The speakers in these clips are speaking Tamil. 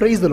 பிரைஸ்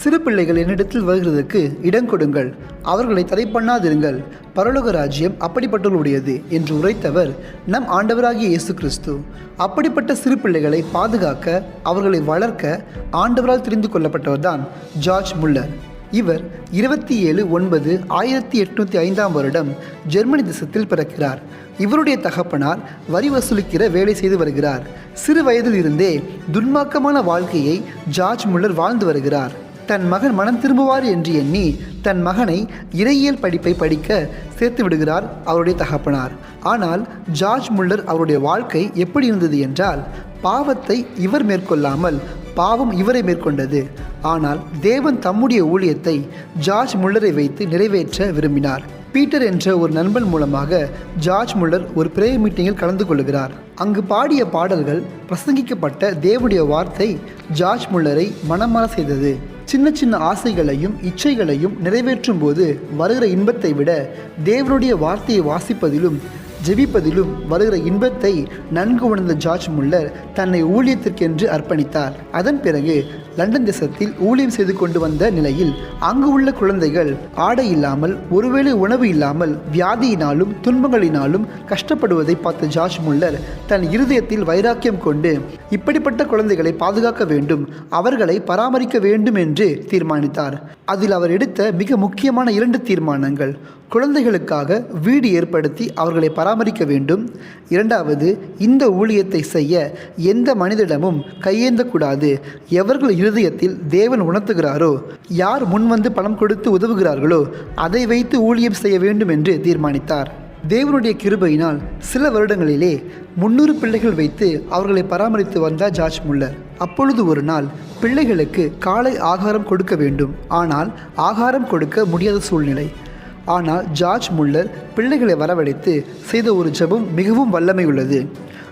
சிறு பிள்ளைகள் என்னிடத்தில் வருகிறதுக்கு இடம் கொடுங்கள். அவர்களை தடை பண்ணாதிருங்கள் பரலோக ராஜ்யம் அப்படிப்பட்டவர்களுடையது என்று உரைத்தவர் நம் ஆண்டவராகிய இயேசு கிறிஸ்து அப்படிப்பட்ட சிறு பிள்ளைகளை பாதுகாக்க அவர்களை வளர்க்க ஆண்டவரால் தெரிந்து கொள்ளப்பட்டவர்தான் ஜார்ஜ் முல்லர். இவர் இருபத்தி ஏழு ஒன்பது ஆயிரத்தி எட்நூற்றி ஐந்தாம் வருடம் ஜெர்மனி தேசத்தில் பிறக்கிறார். இவருடைய தகப்பனார் வரி வசூலிக்கிற வேலை செய்து வருகிறார். சிறு வயதில் இருந்தே துன்மாக்கமான வாழ்க்கையை ஜார்ஜ் முல்லர் வாழ்ந்து வருகிறார். தன் மகன் மனம் திரும்புவார் என்று எண்ணி தன் மகனை இறையியல் படிப்பை படிக்க சேர்த்து விடுகிறார் அவருடைய தகப்பனார். ஆனால் ஜார்ஜ் முல்லர் அவருடைய வாழ்க்கை எப்படி இருந்தது என்றால் பாவத்தை இவர் மேற்கொள்ளாமல் பாவம் இவரை மேற்கொண்டது. ஆனால் தேவன் தம்முடைய ஊழியத்தை ஜார்ஜ் முல்லரை வைத்து நிறைவேற்ற விரும்பினார். பீட்டர் என்ற ஒரு நண்பன் மூலமாக ஜார்ஜ் முல்லர் ஒரு பிரேயர் மீட்டிங்கில் கலந்து கொள்கிறார். அங்கு பாடிய பாடல்கள் பிரசங்கிக்கப்பட்ட தேவனுடைய வார்த்தை ஜார்ஜ் முல்லரை மனமாற செய்தது. சின்ன சின்ன ஆசைகளையும் இச்சைகளையும் நிறைவேற்றும் போது வருகிற இன்பத்தை விட தேவனுடைய வார்த்தையை வாசிப்பதிலும் ஜெபிப்பதிலும் வருகிற இன்பத்தை நன்கு உணர்ந்த ஜார்ஜ் முல்லர் தன்னை ஊழியத்திற்கென்று அர்ப்பணித்தார். அதன் பிறகு லண்டன் தேசத்தில் ஊழியம் செய்து கொண்டு வந்த நிலையில் அங்கு உள்ள குழந்தைகள் ஆடை இல்லாமல் ஒருவேளை உணவு இல்லாமல் வியாதியினாலும் துன்பங்களினாலும் கஷ்டப்படுவதை பார்த்த ஜார்ஜ் முல்லர் தன் இருதயத்தில் வைராக்கியம் கொண்டு இப்படிப்பட்ட குழந்தைகளை பாதுகாக்க வேண்டும் அவர்களை பராமரிக்க வேண்டும் என்று தீர்மானித்தார். அதில் அவர் எடுத்த மிக முக்கியமான இரண்டு தீர்மானங்கள். குழந்தைகளுக்காக வீடு ஏற்படுத்தி அவர்களை பராமரிக்க வேண்டும். இரண்டாவது இந்த ஊழியத்தை செய்ய எந்த மனிதனிடமும் கையேந்தக்கூடாது. எவர்கள் இருதயத்தில் தேவன் உணர்த்துகிறாரோ? யார் முன்வந்து பணம் கொடுத்து உதவுகிறார்களோ அதை வைத்து ஊழியம் செய்ய வேண்டும் என்று தீர்மானித்தார். தேவனுடைய கிருபையினால் சில வருடங்களிலே முன்னூறு பிள்ளைகள் வைத்து அவர்களை பராமரித்து வந்தார் ஜார்ஜ் முல்லர். அப்பொழுது ஒரு நாள் பிள்ளைகளுக்கு காலை ஆகாரம் கொடுக்க வேண்டும். ஆனால் ஆகாரம் கொடுக்க முடியாத சூழ்நிலை. ஆனால் ஜார்ஜ் முல்லர் பிள்ளைகளை வரவழைத்து செய்த ஒரு ஜபம் மிகவும் வல்லமை உள்ளது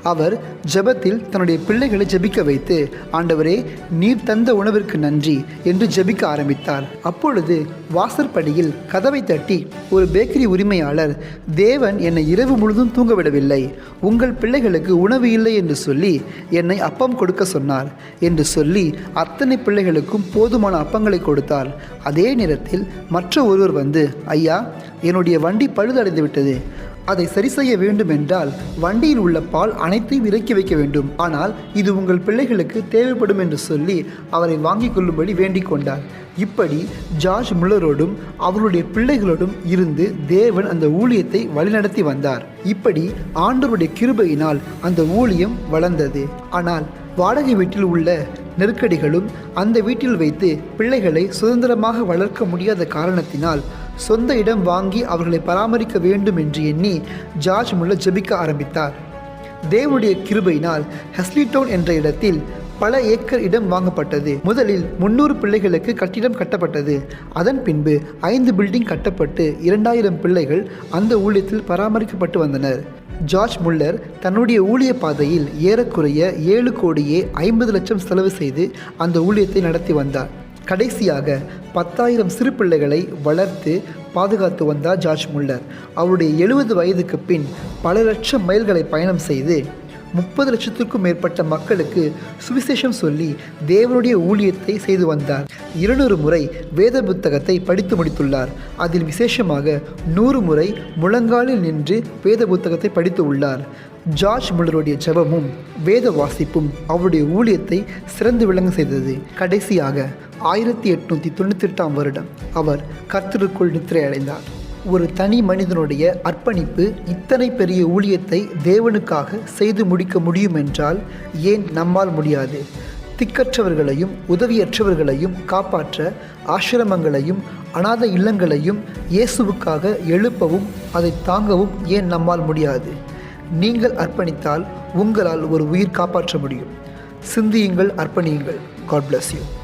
அவர் ஜெபத்தில் தன்னுடைய பிள்ளைகளை ஜெபிக்க வைத்து ஆண்டவரே நீர் தந்த உணவிற்கு நன்றி என்று ஜெபிக்க ஆரம்பித்தார். அப்பொழுது வாசற்படியில் கதவை தட்டி ஒரு பேக்கரி உரிமையாளர் தேவன் என்னை இரவு முழுதும் தூங்கவிடவில்லை. உங்கள் பிள்ளைகளுக்கு உணவு இல்லை என்று சொல்லி என்னை அப்பம் கொடுக்க சொன்னார் என்று சொல்லி அத்தனை பிள்ளைகளுக்கும் போதுமான அப்பங்களை கொடுத்தார். அதே நேரத்தில் மற்ற ஒருவர் வந்து ஐயா என்னுடைய வண்டி பழுதடைந்து விட்டது அதை சரி செய்ய வேண்டும் என்றால் வண்டியில் உள்ள பால் அனைத்தையும் இறக்கி வைக்க வேண்டும். ஆனால் இது உங்கள் பிள்ளைகளுக்கு தேவைப்படும் என்று சொல்லி அவரை வாங்கிக் கொள்ளும்படி வேண்டிக் கொண்டார். இப்படி ஜார்ஜ் முல்லரோடும் அவருடைய பிள்ளைகளோடும் இருந்து தேவன் அந்த ஊழியத்தை வழிநடத்தி வந்தார். இப்படி ஆண்டவருடைய கிருபையினால் அந்த ஊழியம் வளர்ந்தது. ஆனால் வாடகை வீட்டில் உள்ள நெருக்கடிகளும் அந்த வீட்டில் வைத்து பிள்ளைகளை சுதந்திரமாக வளர்க்க முடியாத காரணத்தினால் சொந்த இடம் வாங்கி அவர்களை பராமரிக்க வேண்டும் என்று எண்ணி ஜார்ஜ் முல்லர் ஜெபிக்க ஆரம்பித்தார். தேவனுடைய கிருபையினால் ஹெஸ்லிடோன் என்ற இடத்தில் பல ஏக்கர் இடம் வாங்கப்பட்டது. முதலில் முன்னூறு பிள்ளைகளுக்கு கட்டிடம் கட்டப்பட்டது. அதன் பின்பு ஐந்து பில்டிங் கட்டப்பட்டு இரண்டாயிரம் பிள்ளைகள் அந்த ஊழியத்தில் பராமரிக்கப்பட்டு வந்தனர். ஜார்ஜ் முல்லர் தன்னுடைய ஊழிய பாதையில் ஏறக்குறைய ஏழு கோடியே ஐம்பது லட்சம் செலவு செய்து அந்த ஊழியத்தை நடத்தி வந்தார். கடைசியாக பத்தாயிரம் சிறு பிள்ளைகளை வளர்த்து பாதுகாத்து வந்தார் ஜார்ஜ் முல்லர். அவருடைய எழுபது வயதுக்கு பின் பல லட்சம் மைல்களை பயணம் செய்து முப்பது லட்சத்திற்கும் மேற்பட்ட மக்களுக்கு சுவிசேஷம் சொல்லி தேவனுடைய ஊழியத்தை செய்து வந்தார். இருநூறு முறை வேத புத்தகத்தை படித்து முடித்துள்ளார். அதில் விசேஷமாக நூறு முறை முழங்காலில் நின்று வேத புத்தகத்தை படித்து உள்ளார். ஜார்ஜ் முல்லருடைய ஜெபமும் வேத வாசிப்பும் அவருடைய ஊழியத்தை சிறந்து விளங்க செய்தது. கடைசியாக ஆயிரத்தி எட்நூற்றி தொண்ணூற்றி எட்டாம் வருடம் அவர் கர்த்தருக்குள் நித்திரை அடைந்தார் ஒரு தனி மனிதனுடைய அர்ப்பணிப்பு இத்தனை பெரிய ஊழியத்தை தேவனுக்காக செய்து முடிக்க முடியும் என்றால் ஏன் நம்மால் முடியாது? திக்கற்றவர்களையும் உதவியற்றவர்களையும் காப்பாற்ற ஆசிரமங்களையும் அநாத இல்லங்களையும் இயேசுவுக்காக எழுப்பவும் அதை தாங்கவும் ஏன் நம்மால் முடியாது? நீங்கள் அர்ப்பணித்தால் உங்களால் ஒரு உயிர் காப்பாற்ற முடியும். சிந்தியுங்கள் அர்ப்பணியுங்கள். God bless you